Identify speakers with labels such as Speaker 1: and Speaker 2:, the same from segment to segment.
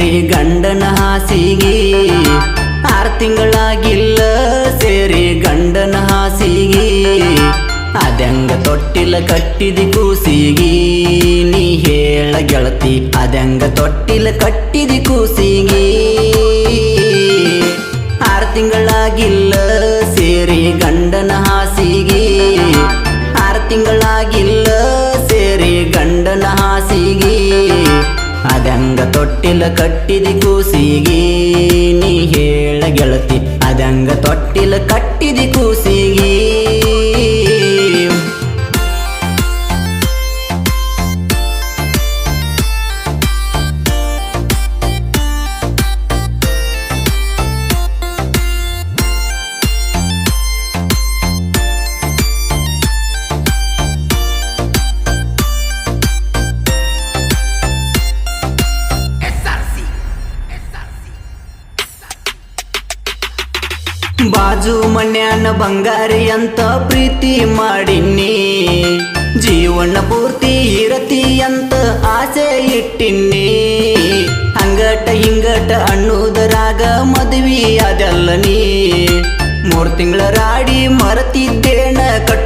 Speaker 1: ಗಂಡನ ಹಾಸಿಗೆ. ಆರ್ ತಿಂಗಳಾಗಿಲ್ಲ, ಸೇರಿ ಗಂಡನ ಹಾಸಿಗೆ. ಅದಂಗ ತೊಟ್ಟಿಲ ಕಟ್ಟಿದಿ ಕೂಸಿಗಿ. ನೀ ಹೇಳ ಗೆಳತಿ, ಅದಂಗ ತೊಟ್ಟಿಲ ಕಟ್ಟಿದಿ ಕೂಸಿಗಿ. ಆರ್ ತಿಂಗಳಾಗಿಲ್ಲ, ಸೇರಿ ಗಂಡನ ಹಾಸಿಗೆ. ಆರ್ ತಿಂಗಳಾಗಿಲ್ಲ, ಸೇರಿ ಗಂಡನ ಅದಂಗ ತೊಟ್ಟಿಲ ಕಟ್ಟಿದಿ ಕೂಸಿಗೆ ನೀ ಹೇಳ ಗೆಳತಿ. ಅದಂಗ ತೊಟ್ಟಿಲ ಕಟ್ಟಿದಿ ಕೂಸಿಗೆ. ಬಾಜು ಮನ್ಯಾನ ಬಂಗಾರಿ ಅಂತ ಪ್ರೀತಿ ಮಾಡಿನಿ ಜೀವನ ಪೂರ್ತಿ ಇರತಿ ಅಂತ ಆಸೆ ಇಟ್ಟಿನಿ ಹಂಗಟ ಹಿಂಗಟ ಅನ್ನುವುದರಾಗ ಮದುವೆ ಅದಲ್ಲ ನೀ. ಮೂರ್ ತಿಂಗಳ ರಾಡಿ ಮರತಿದ್ದೇನ ಕಟ್ಟುವಾಗ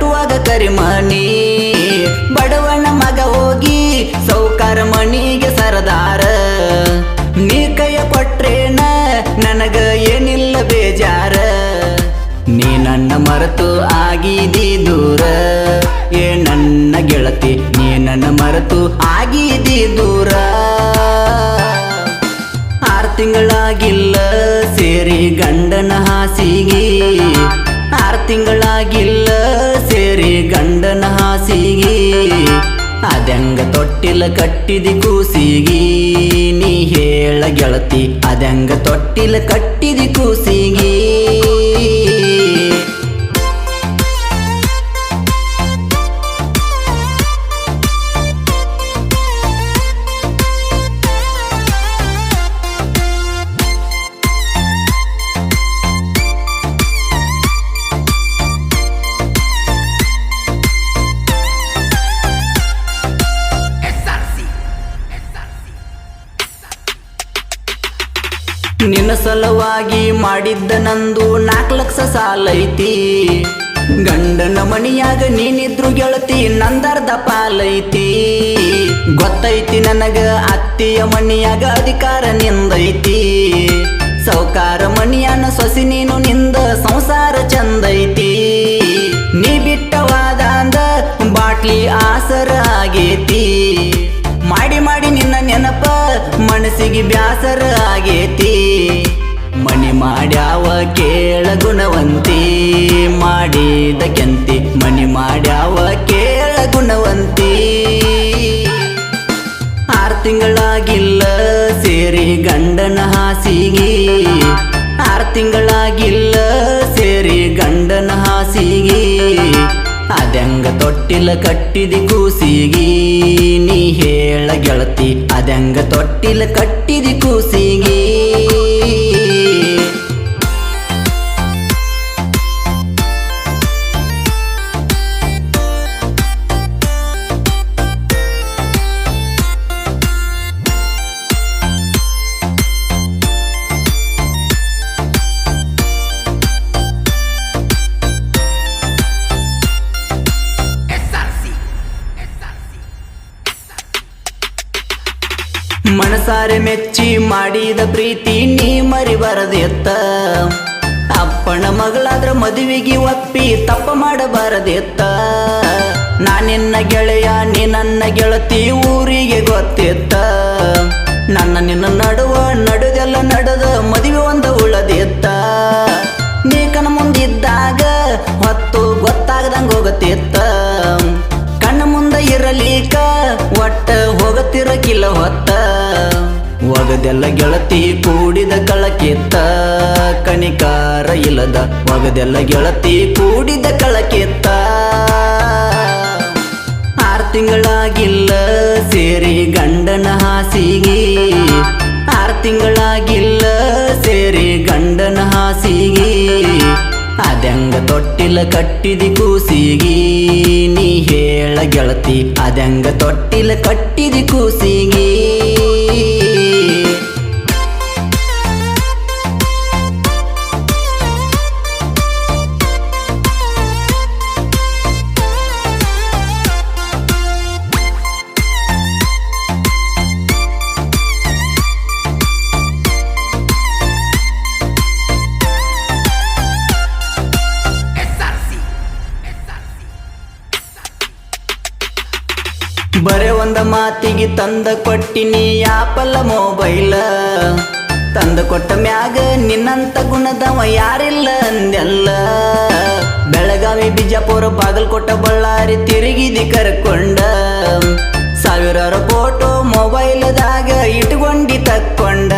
Speaker 1: ಮರೆತು ಆಗಿದಿ ದೂರ. ಏ ನನ್ನ ಗೆಳತಿ, ನೀ ನನ್ನ ಮರೆತು ಆಗಿದಿ ದೂರ. ಆರ್ ತಿಂಗಳಾಗಿಲ್ಲ, ಸೇರಿ ಗಂಡನ ಹಾಸಿಗೆ. ಆರ್ ತಿಂಗಳಾಗಿಲ್ಲ, ಸೇರಿ ಗಂಡನ ಹಾಸಿಗೆ. ಅದಂಗ ತೊಟ್ಟಿಲ ಕಟ್ಟಿದಿ ಕೂಸಿಗಿ. ನೀ ಹೇಳ ಗೆಳತಿ, ಅದಂಗ ತೊಟ್ಟಿಲ ಕಟ್ಟಿದಿ ಕೂಸಿಗಿ. ನಿನ್ನ ಸಲುವಾಗಿ ಮಾಡಿದ್ದ ನಂದು ನಾಲ್ಕು ಲಕ್ಷ ಸಾಲೈತಿ ಗಂಡನ ಮಣಿಯಾಗ ನೀನಿದ್ರು ಗೆಳತಿ, ನಂದರ್ಧ ಪಾಲೈತಿ ಗೊತ್ತೈತಿ ನನಗ ಅತ್ತಿಯ ಮಣಿಯಾಗ ಅಧಿಕಾರ ನಿಂದೈತಿ. ಸೌಕಾರ ಮಣಿಯನ ಸೊಸಿ ನೀನು ನಿಂದ ಸಂಸಾರ ಚಂದೈತಿ. ನೀ ಬಿಟ್ಟವಾದ ಅಂದ ಬಾಟ್ಲಿ ಆಸರ ಆಗೇತಿ. ಮಾಡಿ ಮಾಡಿ ನಿನ್ನ ನೆನಪ ಮನಸ್ಸಿಗೆ ಬ್ಯಾಸರ ಆಗೇತಿ. ಮಣಿ ಮಾಡ್ಯಾವ ಕೇಳ ಗುಣವಂತಿ. ಮಾಡಿದ ಕೆಂತಿ ಮಣಿ ಮಾಡ್ಯಾವ ಕೇಳ ಗುಣವಂತಿ. ಆರ್ ತಿಂಗಳಾಗಿಲ್ಲ ಸೇರಿ ಗಂಡನ ಹಾಸಿಗೆ. ಆರ್ ತಿಂಗಳಾಗಿಲ್ಲ ಅದಂಗ ತೊಟ್ಟಿಲ ಕಟ್ಟಿದಿ ಕೂಸಿಗಿ ನೀ ಹೇಳ ಗೆಳತಿ ಅದೆಂಗ ತೊಟ್ಟಿಲ ಕಟ್ಟಿದಿ ಕೂಸಿಗಿ. ಮನಸಾರೆ ಮೆಚ್ಚಿ ಮಾಡಿದ ಪ್ರೀತಿ ನೀ ಮರಿಬಾರದೆತ್ತ ಅಪ್ಪನ ಮಗಳಾದ್ರ ಮದುವೆಗೆ ಒಪ್ಪಿ ತಪ್ಪ ಮಾಡಬಾರದೆತ್ತ ನಾನಿನ್ನ ಗೆಳೆಯ, ನೀ ನನ್ನ ಗೆಳತಿ, ಊರಿಗೆ ಗೊತ್ತಿತ್ತ. ನನ್ನ ನಿನ್ನ ನಡುವ ನಡುದೆಲ್ಲ ನಡೆದ ಮದುವೆ ಗೆಳತಿ ಕೂಡಿದ ಕಳಕಿತ್ತ ಕಣಿಕಾರ ಇಲ್ಲದ ಮಗದೆಲ್ಲ ಗೆಳತಿ ಕೂಡಿದ ಕಳಕಿತ್ತ. ಆರ್ ತಿಂಗಳಾಗಿಲ್ಲ ಸೇರಿ ಗಂಡನ ಹಾಸಿಗೆ. ಆರ್ ತಿಂಗಳಾಗಿಲ್ಲ ಸೇರಿ ಗಂಡನ ಹಾಸಿಗೆ. ಅದಂಗ ತೊಟ್ಟಿಲ ಕಟ್ಟಿದಿ ಕೂಸಿಗಿ. ನೀ ಹೇಳ ಗೆಳತಿ, ಅದಂಗ ತೊಟ್ಟಿಲ ಕಟ್ಟಿದಿ ಕೂಸಿಗಿ. ಬರೇ ಒಂದ ಮಾತಿಗೆ ತಂದ ಕೊಟ್ಟಿನಿ ಆಪಲ್ಲ ಮೊಬೈಲ ತಂದ ಕೊಟ್ಟ ಮ್ಯಾಗ ನಿನ್ನಂತ ಗುಣದವ ಯಾರಿಲ್ಲ ಅಂದೆಲ್ಲ. ಬೆಳಗಾವಿ, ಬಿಜಾಪುರ, ಬಾಗಲಕೋಟ, ಬಳ್ಳಾರಿ ತಿರುಗಿದಿ ಕರ್ಕೊಂಡ. ಸಾವಿರಾರು ಫೋಟೋ ಮೊಬೈಲ್ದಾಗ ಇಟ್ಕೊಂಡಿ ತಕ್ಕೊಂಡ.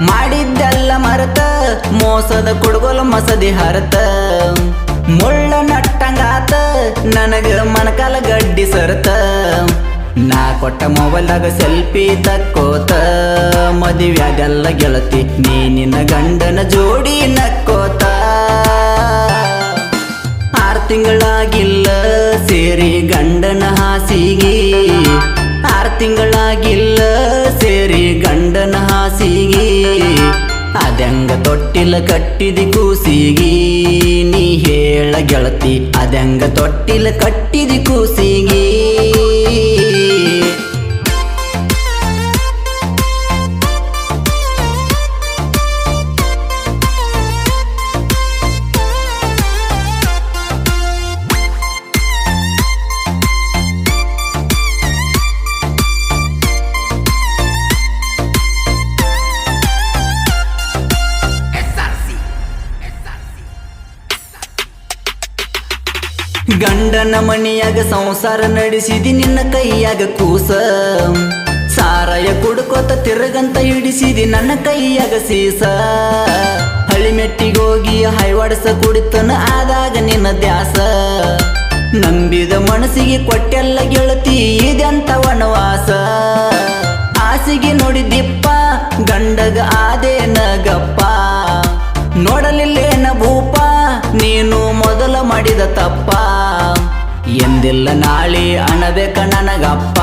Speaker 1: ಮಾಡಿದ್ದೆಲ್ಲ ಮರತ, ಮೋಸದ ಕುಡುಗೋಲು ಮಸದಿ ಹರತ. ಮುಳ್ಳ ನಟ್ಟಂಗಾತ, ನನಗ ಮನಕಾಲ ಗಡ್ಡಿ ಸರತ. ಕೊಟ್ಟ ಮೊಬೈಲ್ದಾಗ ಸೆಲ್ಫಿ ತಕ್ಕೋತ ಅದೆಲ್ಲ ಗೆಳತಿ, ನೀ ನಿನ್ನ ಗಂಡನ ಜೋಡಿ ನಕ್ಕೋತ. ಆರ್ ತಿಂಗಳಾಗಿಲ್ಲ, ಸೇರಿ ಗಂಡನ ಹಾಸಿಗೆ. ಆರ್ ತಿಂಗಳಾಗಿಲ್ಲ, ಸೇರಿ ಗಂಡನ ಹಾಸಿಗೆ. ಅದೆಂಗ ತೊಟ್ಟಿಲ ಕಟ್ಟಿದಿ ಕೂಸಿಗಿ. ನೀ ಹೇಳ ಗೆಳತಿ ಅದೆಂಗ ತೊಟ್ಟಿಲ ಕಟ್ಟಿದಿ ಕೂಸಿಗಿ. ಗಂಡನ ಮಣಿಯಾಗ ಸಂಸಾರ ನಡೆಸಿದಿ ನಿನ್ನ ಕೈಯಾಗ ಕೂಸ. ಸಾರಾಯ ಕುಡ್ಕೋತ ತಿರುಗಂತ ಹಿಡಿಸಿದಿ ನನ್ನ ಕೈಯಾಗ ಸೀಸ. ಹಳಿಮೆಟ್ಟಿಗೋಗಿ ಹೈವಾಡಸ ಕುಡಿತನ ಆದಾಗ ನಿನ್ನ ದ್ಯಾಸ. ನಂಬಿದ ಮನಸ್ಸಿಗೆ ಕೊಟ್ಟೆಲ್ಲ ಗೆಳತಿ ಇದೆಂತ ವನವಾಸ. ಆಸಿಗೆ ನೋಡಿದಿಪ್ಪ ಗಂಡಗ ಆದೇನ ಗಪ್ಪ. ನೋಡಲಿಲ್ಲೇನ ಭೂಪ, ನೀನು ಮೊದಲ ಮಾಡಿದ ತಪ್ಪ. ಎಂದಿಲ್ಲ ನಾಳೆ ಅಣಬೇಕ ನನಗಪ್ಪ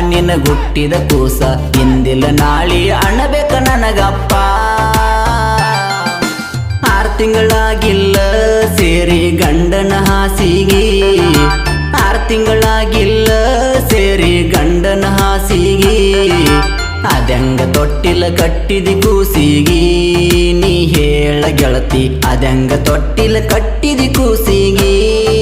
Speaker 1: ನಿನ್ನ ಗುಟ್ಟಿದ ಕೂಸ ಇಂದಿಲ್ಲ ನಾಳೆ ಅಣಬೇಕ ನನಗಪ್ಪ ಆರ್ ತಿಂಗಳಾಗಿಲ್ಲ ಸೇರಿ ಗಂಡನ ಹಾಸಿಗೆ. ಆರ್ ತಿಂಗಳಾಗಿಲ್ಲ ಸೇರಿ ಗಂಡನ ಹಾಸಿಗೆ. ಅದೆಂಗ ತೊಟ್ಟಿಲ ಕಟ್ಟಿದಿ ಕೂಸಿಗಿ. ನೀ ಹೇಳ ಗೆಳತಿ, ಅದೆಂಗ ತೊಟ್ಟಿಲ ಕಟ್ಟಿದಿ ಕೂಸಿಗಿ.